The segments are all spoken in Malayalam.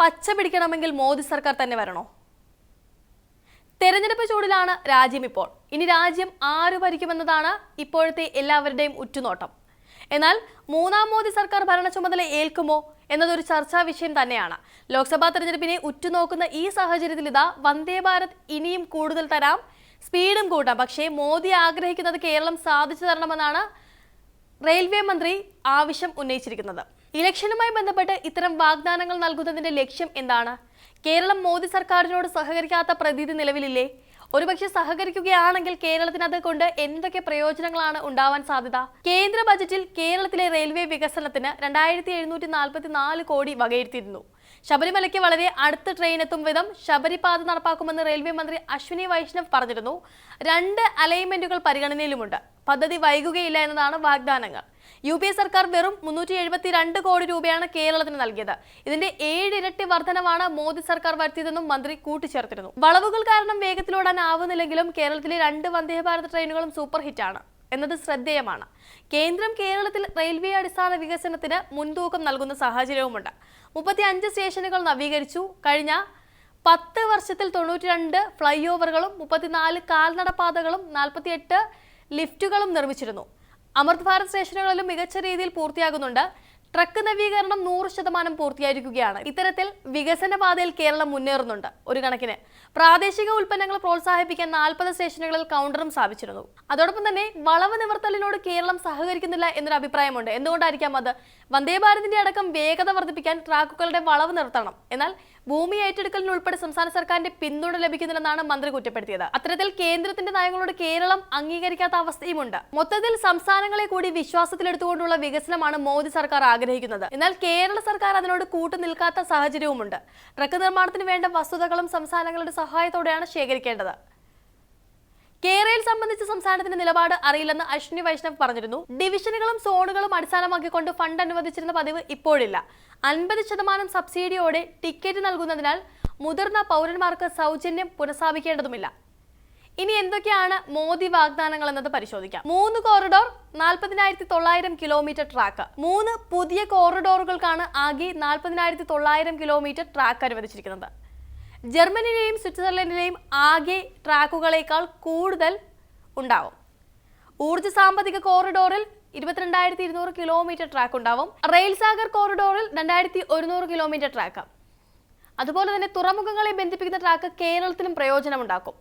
പച്ച പിടിക്കണമെങ്കിൽ മോദി സർക്കാർ തന്നെ വരണോ? തെരഞ്ഞെടുപ്പ് ചൂടിലാണ് രാജ്യം ഇപ്പോൾ. ഇനി രാജ്യം ആര് ഭരിക്കുമെന്നതാണ് ഇപ്പോഴത്തെ എല്ലാവരുടെയും ഉറ്റുനോട്ടം. എന്നാൽ മൂന്നാം മോദി സർക്കാർ ഭരണ ചുമതല ഏൽക്കുമോ എന്നതൊരു ചർച്ചാ വിഷയം തന്നെയാണ്. ലോക്സഭാ തെരഞ്ഞെടുപ്പിനെ ഉറ്റുനോക്കുന്ന ഈ സാഹചര്യത്തിൽ ഇതാ വന്ദേ ഭാരത് ഇനിയും കൂടുതൽ തരാം സ്പീഡും കൂട്ടാം. പക്ഷേ മോദി ആഗ്രഹിക്കുന്നത് കേരളം സാധിച്ചു തരണമെന്നാണ് റെയിൽവേ മന്ത്രി ആവശ്യം ഉന്നയിച്ചിരിക്കുന്നത്. ഇലക്ഷനുമായി ബന്ധപ്പെട്ട് ഇത്തരം വാഗ്ദാനങ്ങൾ നൽകുന്നതിന്റെ ലക്ഷ്യം എന്താണ്? കേരളം മോദി സർക്കാരിനോട് സഹകരിക്കാത്ത പ്രതീതി നിലവിലില്ലേ? ഒരുപക്ഷെ സഹകരിക്കുകയാണെങ്കിൽ കേരളത്തിന് അത് കൊണ്ട് എന്തൊക്കെ പ്രയോജനങ്ങളാണ് ഉണ്ടാവാൻ സാധ്യത? കേന്ദ്ര ബജറ്റിൽ കേരളത്തിലെ റെയിൽവേ വികസനത്തിന് രണ്ടായിരത്തി എഴുന്നൂറ്റി നാൽപ്പത്തി നാല് കോടി വകയിരുത്തിയിരുന്നു. ശബരിമലയ്ക്ക് വളരെ അടുത്ത ട്രെയിൻ എത്തും വിധം ശബരിപാത നടപ്പാക്കുമെന്ന് റെയിൽവേ മന്ത്രി അശ്വിനി വൈഷ്ണവ് പറഞ്ഞിരുന്നു. രണ്ട് അലൈൻമെന്റുകൾ പരിഗണനയിലുമുണ്ട്. പദ്ധതി വൈകുകയില്ല എന്നതാണ് വാഗ്ദാനങ്ങൾ. യു പി എ സർക്കാർ വെറും മുന്നൂറ്റി എഴുപത്തി രണ്ട് കോടി രൂപയാണ് കേരളത്തിന് നൽകിയത്. ഇതിന്റെ ഏഴിരട്ടി വർധനമാണ് മോദി സർക്കാർ വരുത്തിയതെന്നും മന്ത്രി കൂട്ടിച്ചേർത്തിരുന്നു. വളവുകൾ കാരണം വേഗത്തിലോടാൻ ആവുന്നില്ലെങ്കിലും കേരളത്തിലെ രണ്ട് വന്ദേ ഭാരത് ട്രെയിനുകളും സൂപ്പർ ഹിറ്റാണ്. എന്നത് ശ്രദ്ധേയമാണ്. കേന്ദ്രം കേരളത്തിൽ റെയിൽവേ അടിസ്ഥാന വികസനത്തിന് മുൻതൂക്കം നൽകുന്ന സാഹചര്യവുമുണ്ട്. മുപ്പത്തി അഞ്ച് സ്റ്റേഷനുകൾ നവീകരിച്ചു. കഴിഞ്ഞ പത്ത് വർഷത്തിൽ തൊണ്ണൂറ്റി രണ്ട് ഫ്ലൈ ഓവറുകളും മുപ്പത്തിനാല് കാൽനടപാതകളും നാൽപ്പത്തിയെട്ട് ലിഫ്റ്റുകളും നിർമ്മിച്ചിരുന്നു. അമൃത് ഭാരത് സ്റ്റേഷനുകളിലും മികച്ച രീതിയിൽ പൂർത്തിയാകുന്നുണ്ട്. ട്രക്ക് നവീകരണം നൂറ് ശതമാനം പൂർത്തിയായിരിക്കുകയാണ്. ഇത്തരത്തിൽ വികസന പാതയിൽ കേരളം മുന്നേറുന്നുണ്ട്. ഒരു കണക്കിന് പ്രാദേശിക ഉൽപ്പന്നങ്ങൾ പ്രോത്സാഹിപ്പിക്കാൻ നാൽപ്പത് സ്റ്റേഷനുകളിൽ കൗണ്ടറും സ്ഥാപിച്ചിരുന്നു. അതോടൊപ്പം തന്നെ വളവ് നിവർത്തലിനോട് കേരളം സഹകരിക്കുന്നില്ല എന്നൊരു അഭിപ്രായമുണ്ട്. എന്തുകൊണ്ടായിരിക്കാം അത്? വന്ദേ ഭാരതിന്റെ അടക്കം വേഗത വർദ്ധിപ്പിക്കാൻ ട്രാക്കുകളുടെ വളവ് നിർത്തണം. എന്നാൽ ഭൂമി ഏറ്റെടുക്കലിനുൾപ്പെടെ സംസ്ഥാന സർക്കാരിന്റെ പിന്തുണ ലഭിക്കുന്നില്ലെന്നാണ് മന്ത്രി കുറ്റപ്പെടുത്തിയത്. അത്തരത്തിൽ കേന്ദ്രത്തിന്റെ നയങ്ങളോട് കേരളം അംഗീകരിക്കാത്ത അവസ്ഥയുമുണ്ട്. മൊത്തത്തിൽ സംസ്ഥാനങ്ങളെ കൂടി വിശ്വാസത്തിലെടുത്തുകൊണ്ടുള്ള വികസനമാണ് മോദി സർക്കാർ ആഗ്രഹിക്കുന്നത്. എന്നാൽ കേരള സർക്കാർ അതിനോട് കൂട്ടുനിൽക്കാത്ത സാഹചര്യവുമുണ്ട്. ട്രക്ക് നിർമ്മാണത്തിന് വേണ്ട വസ്തുതകളും സംസ്ഥാനങ്ങളുടെ സഹായത്തോടെയാണ് ശേഖരിക്കേണ്ടത്. കേരളയിൽ സംബന്ധിച്ച് സംസ്ഥാനത്തിന്റെ നിലപാട് അറിയില്ലെന്ന് അശ്വിനി വൈഷ്ണവ് പറഞ്ഞിരുന്നു. ഡിവിഷനുകളും സോണുകളും അടിസ്ഥാനമാക്കിക്കൊണ്ട് ഫണ്ട് അനുവദിച്ചിരുന്ന പതിവ് ഇപ്പോഴില്ല. അൻപത് ശതമാനം സബ്സിഡിയോടെ ടിക്കറ്റ് നൽകുന്നതിനാൽ മുതിർന്ന പൗരന്മാർക്ക് സൗജന്യം പുനഃസ്ഥാപിക്കേണ്ടതുമില്ല. ഇനി എന്തൊക്കെയാണ് മോദി വാഗ്ദാനങ്ങൾ എന്നത് പരിശോധിക്കാം. മൂന്ന് കോറിഡോർ നാൽപ്പതിനായിരത്തി തൊള്ളായിരം കിലോമീറ്റർ ട്രാക്ക് മൂന്ന് പുതിയ കോറിഡോറുകൾക്കാണ് ആകെ നാൽപ്പതിനായിരത്തി തൊള്ളായിരം കിലോമീറ്റർ ട്രാക്ക് അനുവദിച്ചിരിക്കുന്നത്. ജർമ്മനിയിലെയും സ്വിറ്റ്സർലൻഡിലെയും ആകെ ട്രാക്കുകളേക്കാൾ കൂടുതൽ ഉണ്ടാവും. ഊർജ സാമ്പത്തിക കോറിഡോറിൽ ഇരുപത്തിരണ്ടായിരത്തി ഇരുന്നൂറ് കിലോമീറ്റർ ട്രാക്ക് ഉണ്ടാവും. റെയിൽ സാഗർ കോറിഡോറിൽ രണ്ടായിരത്തി ഒരുന്നൂറ് കിലോമീറ്റർ ട്രാക്ക് അതുപോലെ തന്നെ തുറമുഖങ്ങളെ ബന്ധിപ്പിക്കുന്ന ട്രാക്ക് കേരളത്തിലും പ്രയോജനമുണ്ടാക്കും.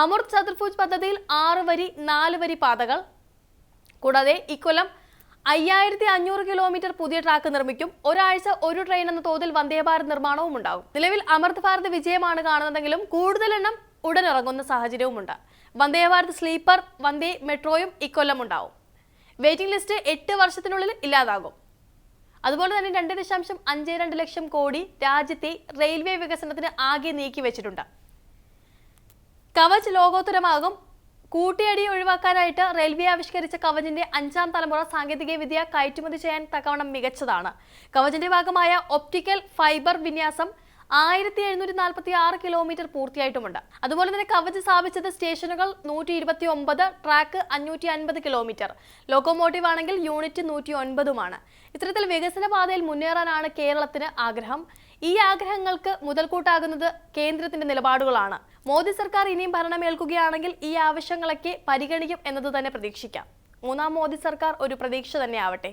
അമൃത് ചതുർഭുജ് പദ്ധതിയിൽ ആറ് വരി നാല് വരി പാതകൾ. കൂടാതെ ഇക്കൊല്ലം അയ്യായിരത്തി അഞ്ഞൂറ് കിലോമീറ്റർ പുതിയ ട്രാക്ക് നിർമ്മിക്കും. ഒരാഴ്ച ഒരു ട്രെയിൻ എന്ന തോതിൽ വന്ദേ ഭാരത് നിർമ്മാണവും ഉണ്ടാകും. നിലവിൽ അമൃത് ഭാരത് വിജയമാണ് കാണുന്നതെങ്കിലും കൂടുതൽ എണ്ണം ഉടൻ ഇറങ്ങുന്ന സാഹചര്യവുമുണ്ട്. വന്ദേ ഭാരത് സ്ലീപ്പർ വന്ദേ മെട്രോയും ഇക്കൊല്ലം ഉണ്ടാവും. വെയിറ്റിംഗ് ലിസ്റ്റ് എട്ട് വർഷത്തിനുള്ളിൽ ഇല്ലാതാകും. അതുപോലെ തന്നെ രണ്ട് ദശാംശം അഞ്ച് രണ്ട് ലക്ഷം കോടി രാജ്യത്തെ റെയിൽവേ വികസനത്തിന് ആകെ നീക്കി വെച്ചിട്ടുണ്ട്. കവച് ലോകോത്തരമാകും. കൂട്ടിയടി ഒഴിവാക്കാനായിട്ട് റെയിൽവേ ആവിഷ്കരിച്ച കവചിന്റെ അഞ്ചാം തലമുറ സാങ്കേതികവിദ്യ കയറ്റുമതി ചെയ്യാൻ തക്കവണ്ണം മികച്ചതാണ്. കവചിന്റെ ഭാഗമായ ഒപ്റ്റിക്കൽ ഫൈബർ വിന്യാസം ആയിരത്തി എഴുന്നൂറ്റി നാൽപ്പത്തി ആറ് കിലോമീറ്റർ പൂർത്തിയായിട്ടുമുണ്ട്. അതുപോലെ തന്നെ കവച് സ്ഥാപിച്ചത് സ്റ്റേഷനുകൾ നൂറ്റി ഇരുപത്തി ഒമ്പത് ട്രാക്ക് അഞ്ഞൂറ്റി അൻപത് കിലോമീറ്റർ ലോക്കോമോട്ടീവ് ആണെങ്കിൽ യൂണിറ്റ് നൂറ്റി ഒൻപതുമാണ് ഇത്തരത്തിൽ വികസന പാതയിൽ മുന്നേറാനാണ് കേരളത്തിന് ആഗ്രഹം. ഈ ആഗ്രഹങ്ങൾക്ക് മുതൽക്കൂട്ടാകുന്നത് കേന്ദ്രത്തിന്റെ നിലപാടുകളാണ്. മോദി സർക്കാർ ഇനിയും ഭരണമേൽക്കുകയാണെങ്കിൽ ഈ ആവശ്യങ്ങളൊക്കെ പരിഗണിക്കും എന്നത് തന്നെ പ്രതീക്ഷിക്കാം. മൂന്നാം മോദി സർക്കാർ ഒരു പ്രതീക്ഷ തന്നെ ആവട്ടെ